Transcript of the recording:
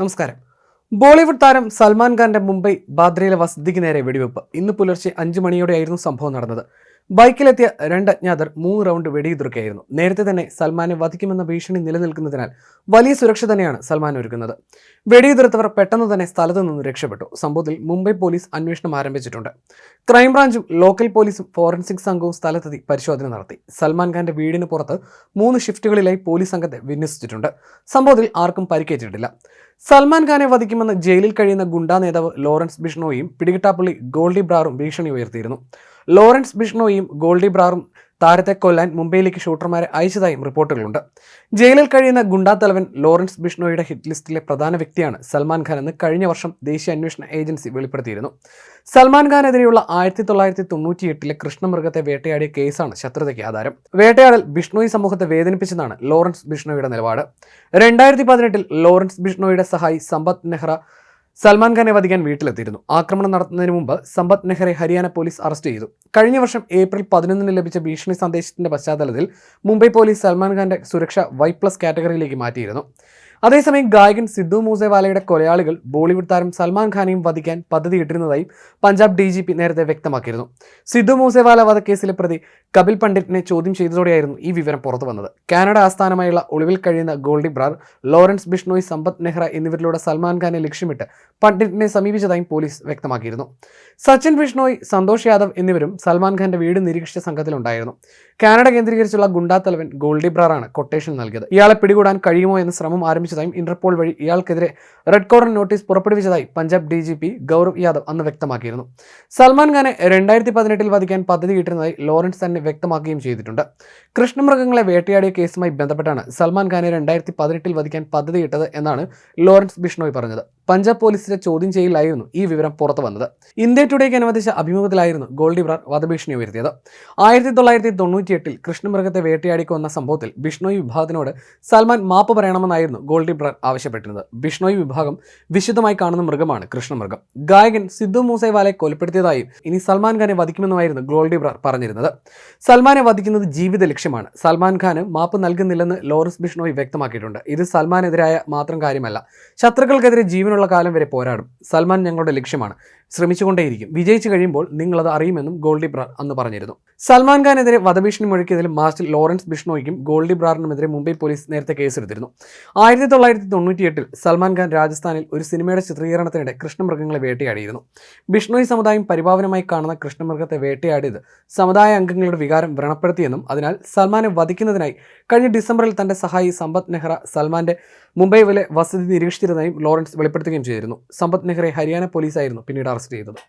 നമസ്കാരം. ബോളിവുഡ് താരം സൽമാൻ ഖാന്റെ മുംബൈ ബാദ്രയിലെ വസതിക്ക് നേരെ വെടിവെപ്പ്. ഇന്ന് പുലർച്ചെ അഞ്ചു മണിയോടെയായിരുന്നു സംഭവം നടന്നത്. ബൈക്കിലെത്തിയ രണ്ട് അജ്ഞാതർ മൂന്ന് റൗണ്ട് വെടിയുതിർക്കുകയായിരുന്നു നേരത്തെ തന്നെ സൽമാനെ വധിക്കുമെന്ന ഭീഷണി നിലനിൽക്കുന്നതിനാൽ വലിയ സുരക്ഷ തന്നെയാണ് സൽമാൻ ഒരുക്കുന്നത്. വെടിയുതിർത്തവർ പെട്ടെന്ന് തന്നെ സ്ഥലത്തു നിന്ന് രക്ഷപ്പെട്ടു. സംഭവത്തിൽ മുംബൈ പോലീസ് അന്വേഷണം ആരംഭിച്ചിട്ടുണ്ട്. ക്രൈംബ്രാഞ്ചും ലോക്കൽ പോലീസും ഫോറൻസിക് സംഘവും സ്ഥലത്തെത്തി പരിശോധന നടത്തി. സൽമാൻ ഖാന്റെ വീടിന് പുറത്ത് മൂന്ന് ഷിഫ്റ്റുകളിലായി പോലീസ് സംഘത്തെ വിന്യസിച്ചിട്ടുണ്ട്. സംഭവത്തിൽ ആർക്കും പരിക്കേറ്റിട്ടില്ല. സൽമാൻ ഖാനെ വധിക്കുമെന്ന് ജയിലിൽ കഴിയുന്ന ഗുണ്ടാ നേതാവ് ലോറൻസ് ബിഷ്ണോയും പിടികിട്ടാപ്പള്ളി ഗോൾഡി ബ്രാറും ഭീഷണി ഉയർത്തിയിരുന്നു. ലോറൻസ് ബിഷ്ണോയും ഗോൾഡി ബ്രാറും താരത്തെ കൊല്ലാൻ മുംബൈയിലേക്ക് ഷൂട്ടർമാരെ അയച്ചതായും റിപ്പോർട്ടുകളുണ്ട്. ജയിലിൽ കഴിയുന്ന ഗുണ്ടാ തലവൻ ലോറൻസ് ബിഷ്ണോയുടെ ഹിറ്റ് ലിസ്റ്റിലെ പ്രധാന വ്യക്തിയാണ് സൽമാൻ ഖാൻ എന്ന് കഴിഞ്ഞ വർഷം ദേശീയ അന്വേഷണ ഏജൻസി വെളിപ്പെടുത്തിയിരുന്നു. സൽമാൻ ഖാനെതിരെയുള്ള ആയിരത്തി തൊള്ളായിരത്തി തൊണ്ണൂറ്റി എട്ടിലെ കൃഷ്ണമൃഗത്തെ വേട്ടയാടിയ കേസാണ് ശത്രുതയ്ക്ക് ആധാരം. വേട്ടയാടൽ ബിഷ്ണോയി സമൂഹത്തെ വേദനിപ്പിച്ചെന്നാണ് ലോറൻസ് ബിഷ്ണോയുടെ നിലപാട്. രണ്ടായിരത്തി പതിനെട്ടിൽ ലോറൻസ് ബിഷ്ണോയുടെ സഹായി സമ്പത്ത് നെഹ്റ സൽമാൻ ഖാനെ വധിക്കാൻ വീട്ടിലെത്തിയിരുന്നു. ആക്രമണം നടത്തുന്നതിന് മുമ്പ് സമ്പത്ത് നെഹ്റെ ഹരിയാന പോലീസ് അറസ്റ്റ് ചെയ്തു. കഴിഞ്ഞ വർഷം ഏപ്രിൽ പതിനൊന്നിന് ലഭിച്ച ഭീഷണി സന്ദേശത്തിന്റെ പശ്ചാത്തലത്തിൽ മുംബൈ പോലീസ് സൽമാൻ ഖാന്റെ സുരക്ഷ വൈ പ്ലസ് കാറ്റഗറിയിലേക്ക് മാറ്റിയിരുന്നു. അതേസമയം ഗായകൻ സിദ്ധു മൂസേവാലയുടെ കൊലയാളികൾ ബോളിവുഡ് താരം സൽമാൻ ഖാനെയും വധിക്കാൻ പദ്ധതിയിട്ടിരുന്നതായും പഞ്ചാബ് ഡി ജി പി നേരത്തെ വ്യക്തമാക്കിയിരുന്നു. സിദ്ധു മൂസേവാല വധക്കേസിലെ പ്രതി കപിൽ പണ്ഡിറ്റിനെ ചോദ്യം ചെയ്തതോടെയായിരുന്നു ഈ വിവരം പുറത്തു വന്നത്. കാനഡ ആസ്ഥാനമായുള്ള ഒളിവിൽ കഴിയുന്ന ഗോൾഡി ബ്രാർ ലോറൻസ് ബിഷ്ണോയ് സമ്പത്ത് നെഹ്റ എന്നിവരിലൂടെ സൽമാൻ ഖാനെ ലക്ഷ്യമിട്ട് പണ്ഡിറ്റിനെ സമീപിച്ചതായും പോലീസ് വ്യക്തമാക്കിയിരുന്നു. സച്ചിൻ ബിഷ്ണോയ് സന്തോഷ് യാദവ് എന്നിവരും സൽമാൻ ഖാന്റെ വീട് നിരീക്ഷിച്ച സംഘത്തിലുണ്ടായിരുന്നു. കാനഡ കേന്ദ്രീകരിച്ചുള്ള ഗുണ്ടാ തലവൻ ഗോൾഡി ബ്രാറാണ് കൊട്ടേഷൻ നൽകിയത്. ഇയാളെ പിടികൂടാൻ കഴിയുമോ എന്ന ശ്രമം ആരംഭിച്ചതായും ഇന്റർപോൾ വഴി ഇയാൾക്കെതിരെ red corner notice പുറപ്പെടുവിച്ചതായി Punjab D G P Gaurav Yadav അന്ന് വ്യക്തമാക്കിയിരുന്നു. സൽമാൻ ഖാനെ രണ്ടായിരത്തി പതിനെട്ടിൽ വധിക്കാൻ പദ്ധതി കിട്ടുന്നതായി ലോറൻസ് തന്നെ വ്യക്തമാക്കുകയും ചെയ്തിട്ടുണ്ട്. കൃഷ്ണമൃഗങ്ങളെ വേട്ടയാടിയ കേസുമായി ബന്ധപ്പെട്ടാണ് സൽമാൻ ഖാനെ രണ്ടായിരത്തി പതിനെട്ടിൽ വധിക്കാൻ പദ്ധതിയിട്ടത് എന്നാണ് ലോറൻസ് ബിഷ്ണോയ് പറഞ്ഞത്. പഞ്ചാബ് പോലീസിന്റെ ചോദ്യം ചെയ്യലായിരുന്നു ഈ വിവരം പുറത്തു വന്നത്. ഇന്ത്യ ടുഡേക്ക് അനുവദിച്ച അഭിമുഖത്തിലായിരുന്നു ഗോൾഡി ബ്രാർ വധഭീഷണി ഉയർത്തിയത്. ആയിരത്തി തൊള്ളായിരത്തി തൊണ്ണൂറ്റിയെട്ടിൽ കൃഷ്ണമൃഗത്തെ വേട്ടയാടി കൊന്ന സംഭവത്തിൽ ബിഷ്ണോയി വിഭാഗത്തിനോട് സൽമാൻ മാപ്പ് പറയണമെന്നായിരുന്നു ഗോൾഡി ബ്രാർ ആവശ്യപ്പെട്ടിരുന്നത്. ബിഷ്ണോയി വിഭാഗം വിശുദ്ധമായി കാണുന്ന മൃഗമാണ് കൃഷ്ണമൃഗം. ഗായകൻ സിദ്ധു മൂസേവാലെ കൊലപ്പെടുത്തിയതായും ഇനി സൽമാൻ ഖാനെ വധിക്കുമെന്നുമായിരുന്നു ഗോൾഡി ബ്രാർ പറഞ്ഞിരുന്നത്. സൽമാനെ വധിക്കുന്നത് ജീവിത ലക്ഷ്യമാണ്. സൽമാൻ ഖാന് മാപ്പ് നൽകുന്നില്ലെന്ന് ലോറൻസ് ബിഷ്ണോയി വ്യക്തമാക്കിയിട്ടുണ്ട്. ഇത് സൽമാനെതിരായ മാത്രം കാര്യമല്ല. ശത്രുക്കൾക്കെതിരെ ജീവനുള്ള കാലം വരെ പോരാടും. സൽമാൻ ഞങ്ങളുടെ ലക്ഷ്യമാണ്. ശ്രമിച്ചുകൊണ്ടേയിരിക്കും. വിജയിച്ചു കഴിയുമ്പോൾ നിങ്ങളത് അറിയുമെന്നും ഗോൾഡി ബ്രാർ അന്ന് പറഞ്ഞിരുന്നു. സൽമാൻ ഖാനെതിരെ വധഭീഷണി മുഴക്കിയതിൽ മാസ്റ്റർ ലോറൻസ് ബിഷ്ണോയ്ക്കും ഗോൾഡി ബ്രാറിനുമെതിരെ മുംബൈ പോലീസ് നേരത്തെ കേസെടുത്തിരുന്നു. ആയിരത്തി തൊള്ളായിരത്തി തൊണ്ണൂറ്റിയെട്ടിൽ സൽമാൻ ഖാൻ രാജസ്ഥാനിൽ ഒരു സിനിമയുടെ ചിത്രീകരണത്തിനിടെ കൃഷ്ണമൃഗങ്ങളെ വേട്ടയാടിയിരുന്നു. ബിഷ്ണോയ് സമുദായം പരിപാവനമായി കാണുന്ന കൃഷ്ണമൃഗത്തെ വേട്ടയാടിയത് സമുദായ അംഗങ്ങളുടെ വികാരം വ്രണപ്പെടുത്തിയെന്നും അതിനാൽ സൽമാനെ വധിക്കുന്നതിനായി കഴിഞ്ഞ ഡിസംബറിൽ തന്റെ സഹായി സമ്പത്ത് നെഹ്റ സൽമാന്റെ മുംബൈയിലെ വസതി നിരീക്ഷിച്ചിരുന്നതായും ലോറൻസ് വെളിപ്പെടുത്തുകയും ചെയ്തിരുന്നു. സമ്പത്ത് നെഹ്റെ ഹരിയാന പോലീസായിരുന്നു പിന്നീട് അറസ്റ്റ് ചെയ്തത്.